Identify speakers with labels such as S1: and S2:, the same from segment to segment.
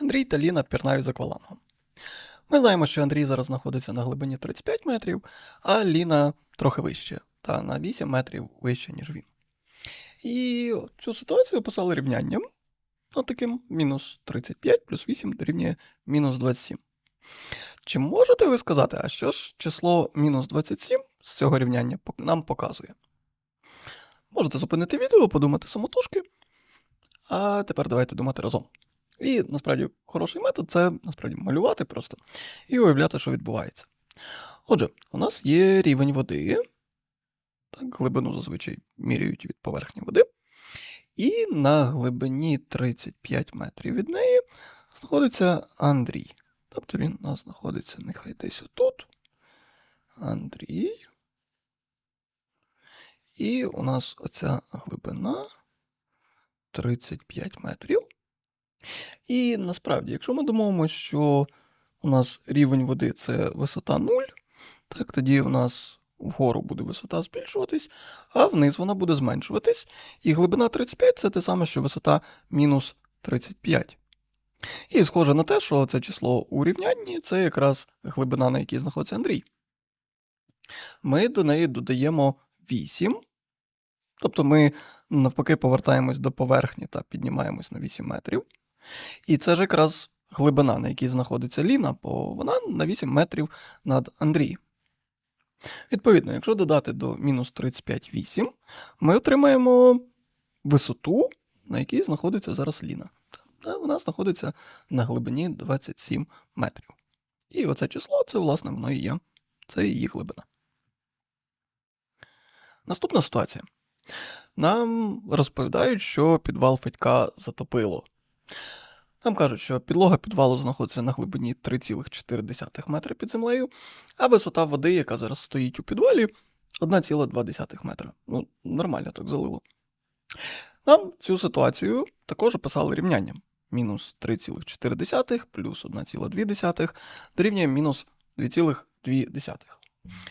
S1: Андрій та Ліна пірнають за аквалангом. Ми знаємо, що Андрій зараз знаходиться на глибині 35 метрів, а Ліна трохи вище, та на 8 метрів вище, ніж він. І цю ситуацію описали рівнянням. От таким мінус 35 плюс 8 дорівнює мінус 27. Чи можете ви сказати, а що ж число мінус 27 з цього рівняння нам показує? Можете зупинити відео, подумати самотужки. А тепер давайте думати разом. І насправді хороший метод це насправді малювати просто і уявляти, що відбувається. Отже, у нас є рівень води. Так, глибину зазвичай міряють від поверхні води. І на глибині 35 метрів від неї знаходиться Андрій. Тобто він у нас знаходиться нехай десь отут. Андрій. І у нас оця глибина 35 метрів. І насправді, якщо ми домовимося, що у нас рівень води це висота 0, так тоді у нас вгору буде висота збільшуватись, а вниз вона буде зменшуватись. І глибина 35 це те саме, що висота мінус 35. І схоже на те, що це число у рівнянні це якраз глибина, на якій знаходиться Андрій. Ми до неї додаємо 8. Тобто ми навпаки повертаємось до поверхні та піднімаємось на 8 метрів. І це ж якраз глибина, на якій знаходиться Ліна, бо вона на 8 метрів над Андрієм. Відповідно, якщо додати до мінус 35 8, ми отримаємо висоту, на якій знаходиться зараз Ліна. Вона знаходиться на глибині 27 метрів. І оце число, це, власне, воно і є. Це її глибина. Наступна ситуація. Нам розповідають, що підвал Федька затопило. Нам кажуть, що підлога підвалу знаходиться на глибині 3,4 метра під землею, а висота води, яка зараз стоїть у підвалі, 1,2 метра. Ну, нормально так залило. Нам цю ситуацію також описали рівнянням. Мінус 3,4 плюс 1,2 дорівнює мінус 2,2.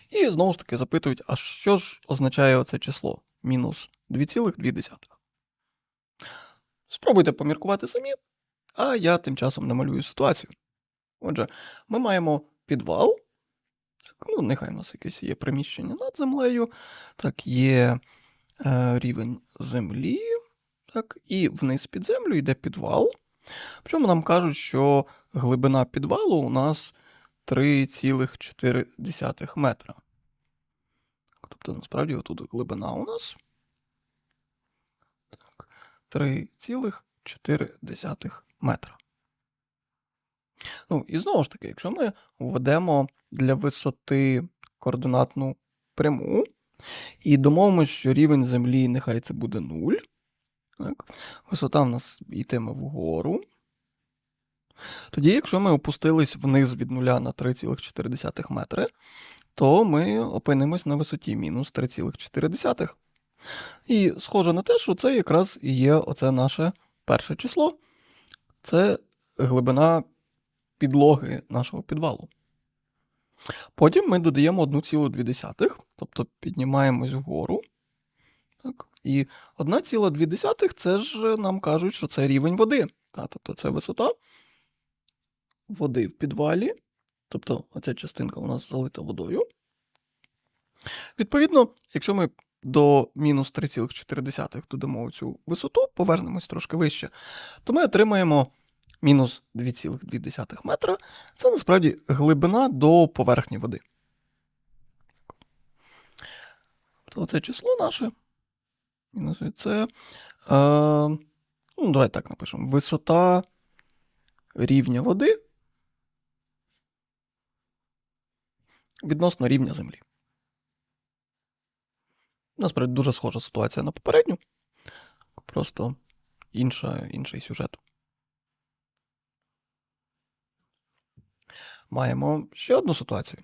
S1: І знову ж таки запитують, а що ж означає оце число? Мінус 2,2. Спробуйте поміркувати самі, а я тим часом намалюю ситуацію. Отже, ми маємо підвал. Ну, нехай у нас якесь є приміщення над землею. Так, є е, рівень землі. Так, і вниз під землю йде підвал. Причому нам кажуть, що глибина підвалу у нас 3,4 метра. Тобто, насправді, отут глибина у нас 3,4 метра. Ну, і знову ж таки, якщо ми введемо для висоти координатну пряму і домовимося, що рівень землі нехай це буде 0, так, висота в нас йтиме вгору. Тоді, якщо ми опустились вниз від 0 на 3,4 метри, то ми опинимось на висоті мінус 3,4. І схоже на те, що це якраз і є оце наше перше число. Це глибина підлоги нашого підвалу. Потім ми додаємо 1,2, тобто піднімаємось вгору. Так. І 1,2 це ж нам кажуть, що це рівень води. Так, тобто це висота води в підвалі. Тобто оця частинка у нас залита водою. Відповідно, якщо ми до мінус 3,4 додамо цю висоту, повернемось трошки вище, то ми отримаємо мінус 2,2 метра. Це насправді глибина до поверхні води. То це число наше. Мінус це. Е, ну, давай так напишемо. Висота рівня води відносно рівня землі. Насправді дуже схожа ситуація на попередню. Просто інша, інший сюжет. Маємо ще одну ситуацію.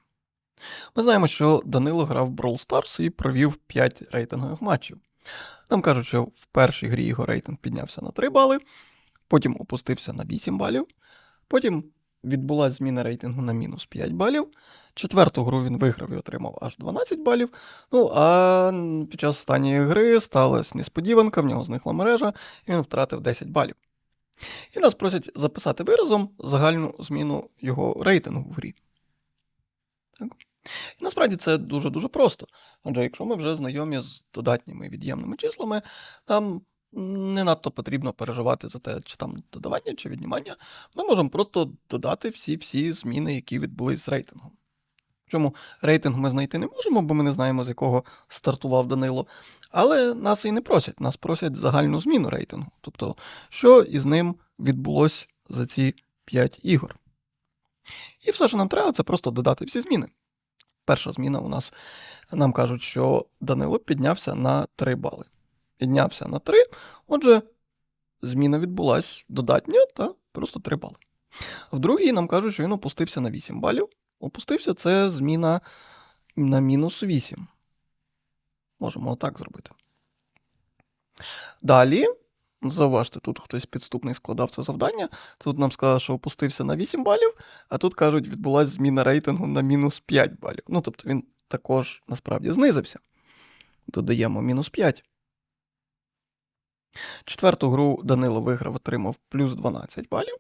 S1: Ми знаємо, що Данило грав в Brawl Stars і провів 5 рейтингових матчів. Нам кажуть, що в першій грі його рейтинг піднявся на 3 бали, потім опустився на 8 балів, потім відбулася зміна рейтингу на мінус 5 балів. Четверту гру він виграв і отримав аж 12 балів. Ну а під час останньої гри сталася несподіванка, в нього зникла мережа, і він втратив 10 балів. І нас просять записати виразом загальну зміну його рейтингу в грі. Так? І насправді це дуже-дуже просто. Адже якщо ми вже знайомі з додатніми від'ємними числами, нам не надто потрібно переживати за те, чи там додавання, чи віднімання. Ми можемо просто додати всі-всі зміни, які відбулись з рейтингом. Причому рейтинг ми знайти не можемо, бо ми не знаємо, з якого стартував Данило. Але нас і не просять. Нас просять загальну зміну рейтингу. Тобто, що із ним відбулось за ці 5 ігор. І все, що нам треба, це просто додати всі зміни. Перша зміна у нас нам кажуть, що Данило піднявся на 3 бали. Піднявся на 3, отже, зміна відбулась додатня та просто 3 бали. В другій нам кажуть, що він опустився на 8 балів. Опустився це зміна на мінус 8. Можемо отак зробити. Далі, зауважте, тут хтось підступний складав це завдання. Тут нам сказали, що опустився на 8 балів, а тут кажуть, відбулася зміна рейтингу на мінус 5 балів. Ну, тобто він також насправді знизився. Додаємо мінус 5. Четверту гру Данило виграв, отримав плюс 12 балів.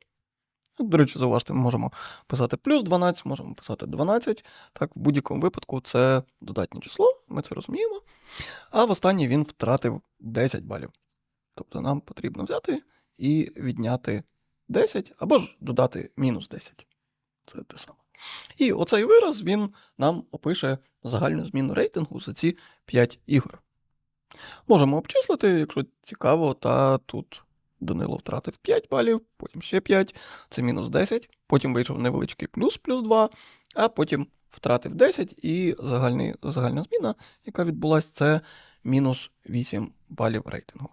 S1: До речі, зауважте, ми можемо писати плюс 12, можемо писати 12. Так, в будь-якому випадку це додатнє число, ми це розуміємо. А в останній він втратив 10 балів. Тобто нам потрібно взяти і відняти 10 або ж додати мінус 10. Це те саме. І оцей вираз він нам опише загальну зміну рейтингу за ці 5 ігор. Можемо обчислити, якщо цікаво, та тут Данило втратив 5 балів, потім ще 5, це мінус 10, потім вийшов невеличкий плюс, плюс 2, а потім втратив 10, і загальний, загальна зміна, яка відбулася, це мінус 8 балів рейтингу.